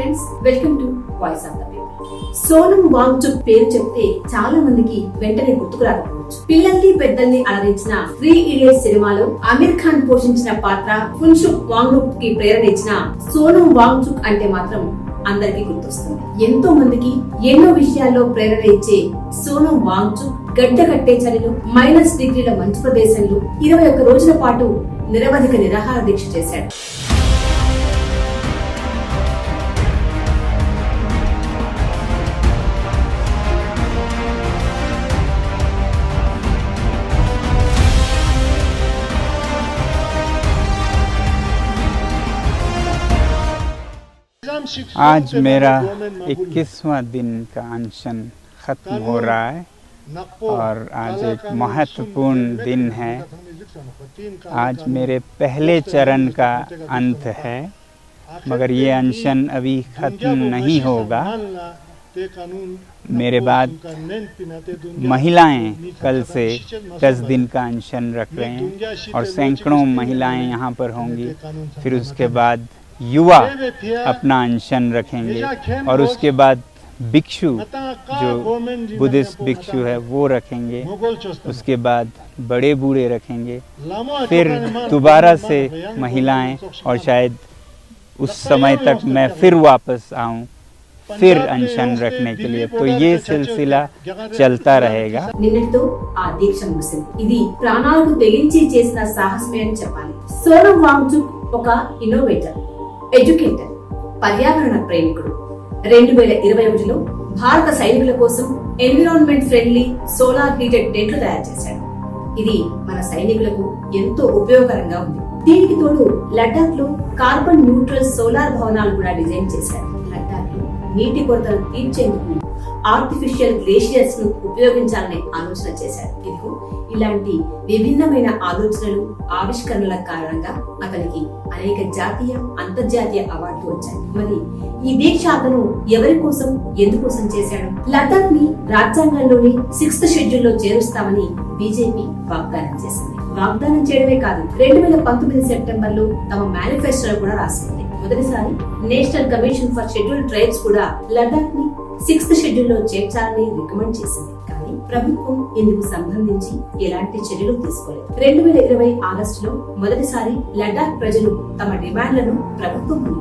Friends welcome to voice of the people Sonam Wangchuk పేరు చెప్తే చాలా మందికి వెంటనే గుర్తుకు రాకపోవచ్చు. పిల్లల్ని పెద్దల్ని అలరించిన త్రీ ఇడియట్స్ సినిమాలో అమీర్ ఖాన్ పోషించిన పాత్ర ఫున్షుక్ వాంగ్కి ప్రేరణ ఇచ్చిన సోనం వాంగ్చుక్ అంటే మాత్రం అందరికీ గుర్తొస్తుంది. ఎంతో మందికి ఎన్నో విషయాల్లో ప్రేరణ ఇచ్చే సోనం వాంగ్చుక్ గడ్డ కట్టే చలిలో మైనస్ డిగ్రీల మంచు ప్రదేశంలో ఇరవై ఒక్క రోజుల పాటు నిరవధిక నిరాహార దీక్ష చేశాడు. आज मेरा 21वां दिन का अनशन खत्म हो रहा है और आज एक महत्वपूर्ण दिन है। आज मेरे पहले चरण का अंत है, मगर ये अनशन अभी खत्म नहीं होगा। मेरे बाद महिलाएँ कल से 10 दिन का अनशन रख रहे हैं और सैकड़ों महिलाएँ यहाँ पर होंगी। फिर उसके बाद युवा अपना अनशन रखेंगे और उसके बाद भिक्षु जो बुद्धिस्ट भिक्षु है वो रखेंगे उसके बाद बड़े बूढ़े रखेंगे फिर दोबारा से महिलाएं और शायद उस समय तक मैं फिर वापस आऊं फिर अनशन रखने के लिए तो ये सिलसिला चलता रहेगा నిన్నటితో ఆ దీక్ష ముగిసింది ఇది ప్రాణాలకు తెగించి చేసిన సాహసమే అని చెప్పాలి సోనం వాంగ్చుక్ ఒక ఇన్నోవేటర్ ఎడ్యుకేటర్ పర్యావరణ ప్రేమికుడు. రెండు వేల ఇరవై ఒకటిలో భారత సైనికుల కోసం ఎన్విరాన్మెంట్ ఫ్రెండ్లీ సోలార్ హీటెడ్ టెంట్లు తయారు చేశాడు. ఇది మన సైనికులకు ఎంతో ఉపయోగకరంగా ఉంది. దీనికి తోడు లడ్డాఖ్లో కార్బన్ న్యూట్రల్ సోలార్ భవనాలు కూడా డిజైన్ చేశారు. లడ్డాఖ్లో నీటి కొరతను తీర్చేందుకు ఆర్టిఫిషియల్ గ్లేషియర్స్ను ఉపయోగించాలనే ఆలోచన చేశారు. ఇదిగో ఇలాంటి విభిన్నమైన ఆలోచనలు ఆవిష్కరణల కారణంగా అతనికి అనేక జాతీయ అంతర్జాతీయ అవార్డులు వచ్చాయి. మరి ఈ దీక్ష అతను ఎవరి కోసం ఎందుకోసం చేశాడు? లద్దాఖ్ని రాజ్యాంగంలోని సిక్స్త్ షెడ్యూల్లో చేరుస్తామని బీజేపీ వాగ్దానం చేసింది. వాగ్దానం చేయడమే కాదు రెండు వేల పంతొమ్మిది సెప్టెంబర్లో తమ మేనిఫెస్టోలో కూడా రాసింది. మొదటిసారి national commission for scheduled tribes కూడా లద్దాఖ్ని సిక్స్త్ షెడ్యూల్లో చేర్చాలని రికమెండ్ చేసింది. కానీ ప్రభుత్వం ఇందుకు సంబంధించి ఎలాంటి చర్యలు తీసుకోలేదు. రెండు వేల ఇరవై ఆగస్టులో మొదటిసారి లడాక్ ప్రజలు తమ డిమాండ్లను ప్రభుత్వం ముందు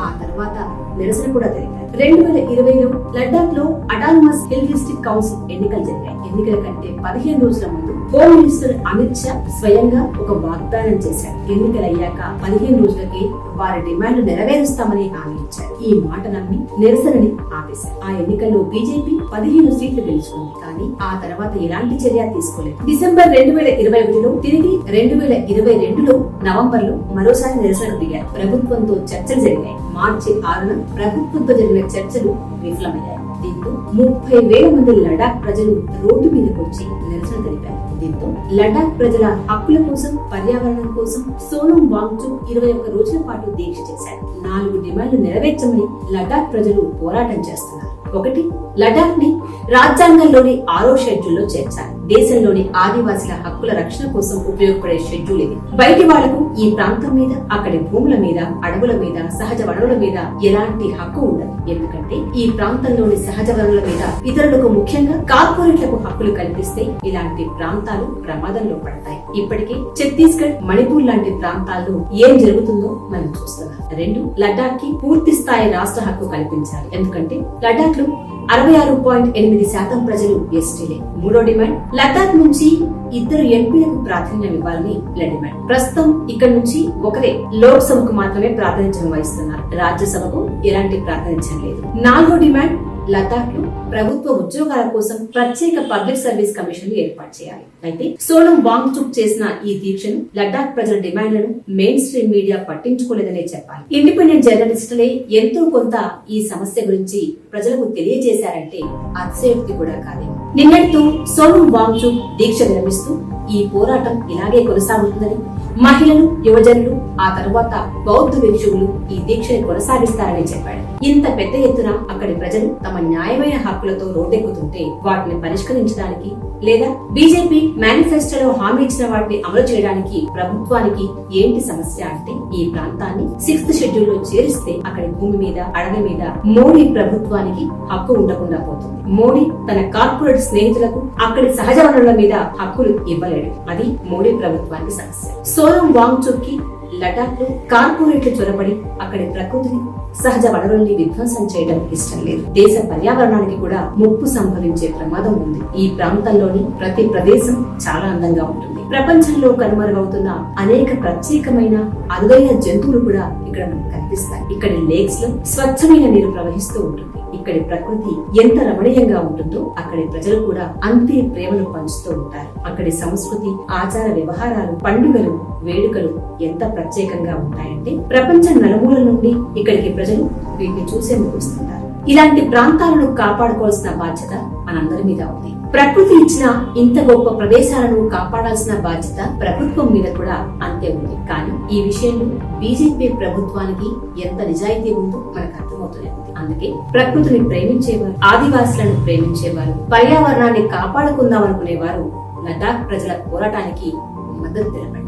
ఆ తర్వాత నిరసన కూడా జరిగాయి రెండు వేల ఇరవైలో లడాక్లో అటానమస్ హిల్ డిస్ట్రిక్ట్ కౌన్సిల్ ఎన్నికలు జరిగాయి. ఎన్నికల కంటే పదిహేను రోజుల ముందు హోమ్ మినిస్టర్ అమిత్ షా స్వయంగా ఒక వాగ్దానం చేశారు. ఎన్నికలయ్యాక పదిహేను రోజులకే వారి డిమాండ్లు నెరవేరుస్తామని హామీ ఇచ్చారు. ఈ మాట నమ్మి నిరసనని ఆపేశారు. ఆ ఎన్నికల్లో బీజేపీ పదిహేను సీట్లు గెలుచుకుంది. కానీ ఆ తర్వాత ఎలాంటి చర్య తీసుకోలేదు. డిసెంబర్ రెండు వేల ఇరవై ఒకటిలో తిరిగి రెండు వేల ఇరవై రెండులో నవంబర్లో మరోసారి నిరసనకు దిగారు. ప్రభుత్వంతో చర్చలు జరిగాయి. మార్చి ఆరున ప్రభుత్వంతో జరిగిన చర్చలు విఫలమయ్యాయి. దీంతో ముప్పై వేల మంది లడాక్ ప్రజలు రోడ్డు మీదకి వచ్చి నిరసన తెలిపారు. దీంతో లడాక్ ప్రజల హక్కుల కోసం పర్యావరణం కోసం సోనం వాంగ్చు ఇరవై ఒక్క రోజుల పాటు దీక్ష చేశారు. నాలుగు డిమాండ్లు నెరవేర్చమని లడాక్ ప్రజలు పోరాటం చేస్తున్నారు. ఒకటి లడాక్ని రాజ్యాంగంలోని ఆరో షెడ్యూల్లో చేర్చాలి. దేశంలోని ఆదివాసీల హక్కుల రక్షణ కోసం ఉపయోగపడే షెడ్యూల్ ఇది. బయటి వాళ్ళకు ఈ ప్రాంతం మీద అక్కడి భూముల మీద అడవుల మీద సహజ వనరుల మీద ఎలాంటి హక్కు ఉండదు. ఎందుకంటే ఈ ప్రాంతంలోని సహజ వనరుల మీద ఇతరులకు ముఖ్యంగా కార్పొరేట్లకు హక్కులు కల్పిస్తే ఇలాంటి ప్రాంతాలు ప్రమాదంలో పడతాయి. ఇప్పటికే ఛత్తీస్గఢ్ మణిపూర్ లాంటి ప్రాంతాల్లో ఏం జరుగుతుందో మనం చూస్తున్నాం. రెండు లడాక్కి పూర్తి స్థాయి రాష్ట్ర హక్కు కల్పించాలి. ఎందుకంటే లడాక్లో అరవై ఆరు పాయింట్ ఎనిమిది శాతం ప్రజలు ఎస్టీలే. మూడో డిమాండ్ లద్దాఖ్ నుంచి ఇద్దరు ఎంపీలకు ప్రాధాన్యం ఇవ్వాలని డిమాండ్ ప్రస్తుతం ఇక్కడ నుంచి ఒకరే లోక్సభకు మాత్రమే ప్రాతినిధ్యం వహిస్తున్నారు రాజ్యసభకు ఎలాంటి ప్రాతినిధ్యం లేదు. నాలుగో డిమాండ్ లద్దాఖ్లో ప్రభుత్వ ఉద్యోగాల కోసం ప్రత్యేక పబ్లిక్ సర్వీస్ కమిషన్ ఏర్పాటు చేయాలి. అయితే సోనం వాంగ్చుక్ చేసిన ఈ దీక్షను లద్దాఖ్ ప్రజల డిమాండ్లను మెయిన్ స్ట్రీమ్ మీడియా పట్టించుకోలేదనే చెప్పాలి. ఇండిపెండెంట్ జర్నలిస్టులే ఎంతో కొంత ఈ సమస్య గురించి ప్రజలకు తెలియజేశారంటే అతిశయోక్తి కూడా కాదే నిన్నటితో సోనం వాంగ్చుక్ దీక్ష విరమిస్తూ ఈ పోరాటం ఇలాగే కొనసాగుతుందని మహిళలు యువజనులు ఆ తరువాత బౌద్ధ భిక్షువులు ఈ దీక్షని కొనసాగిస్తారని చెప్పాడు. ఇంత పెద్ద ఎత్తున అక్కడి ప్రజలు తమ న్యాయమైన హక్కులతో రోడ్డెక్కుతుంటే వాటిని పరిష్కరించడానికి లేదా బీజేపీ మేనిఫెస్టోలో హామీ ఇచ్చిన వాటిని అమలు చేయడానికి ప్రభుత్వానికి ఏంటి సమస్య అంటే ఈ ప్రాంతాన్ని సిక్స్త్ షెడ్యూల్లో చేరిస్తే అక్కడి భూమి మీద అడవి మీద మోడీ ప్రభుత్వానికి హక్కు ఉండకుండా పోతుంది. మోడీ తన కార్పొరేట్ స్నేహితులకు అక్కడి సహజ వనరుల మీద హక్కులు ఇవ్వలేడు. అది మోడీ ప్రభుత్వానికి సమస్య. సోరం వాంగ్చుక్కి లడాక్లో కార్పొరేట్లు చొరబడి అక్కడి ప్రకృతిని సహజ వనరుల్ని విధ్వంసం చేయడం ఇష్టం లేదు. దేశ పర్యావరణానికి కూడా ముప్పు సంభవించే ప్రమాదం ఉంది. ఈ ప్రాంతంలోని ప్రతి ప్రదేశం చాలా అందంగా ఉంటుంది. ప్రపంచంలో కనుమరుగవుతున్న అనేక ప్రత్యేకమైన అరుదైన జంతువులు కూడా ఇక్కడ మనకు కనిపిస్తాయి. ఇక్కడ లేక్స్లో స్వచ్ఛమైన నీరు ప్రవహిస్తూ ఉంటుంది. ఇక్కడి ప్రకృతి ఎంత రమణీయంగా ఉంటుందో అక్కడి ప్రజలు కూడా అంతే ప్రేమను పంచుతూ ఉంటారు. అక్కడి సంస్కృతి ఆచార వ్యవహారాలు పండుగలు వేడుకలు ఎంత ప్రత్యేకంగా ఉంటాయంటే ప్రపంచ నలుమూలల నుండి ఇక్కడికి ప్రజలు వీటిని చూసేందుకు వస్తుంటారు ఇలాంటి ప్రాంతాలను కాపాడుకోవాల్సిన బాధ్యత మనందరి మీద ఉంది. ప్రకృతి ఇచ్చిన ఇంత గొప్ప ప్రదేశాలను కాపాడాల్సిన బాధ్యత ప్రభుత్వం మీద కూడా అంతే ఉంది. కానీ ఈ విషయంలో బీజేపీ ప్రభుత్వానికి ఎంత నిజాయితీ ఉందో మనకు అర్థమవుతూనే అందుకే ప్రకృతిని ప్రేమించేవారు ఆదివాసులను ప్రేమించేవారు పర్యావరణాన్ని కాపాడుకుందాం అనుకునేవారు లడాక్ ప్రజల పోరాటానికి మద్దతు తెలపండి.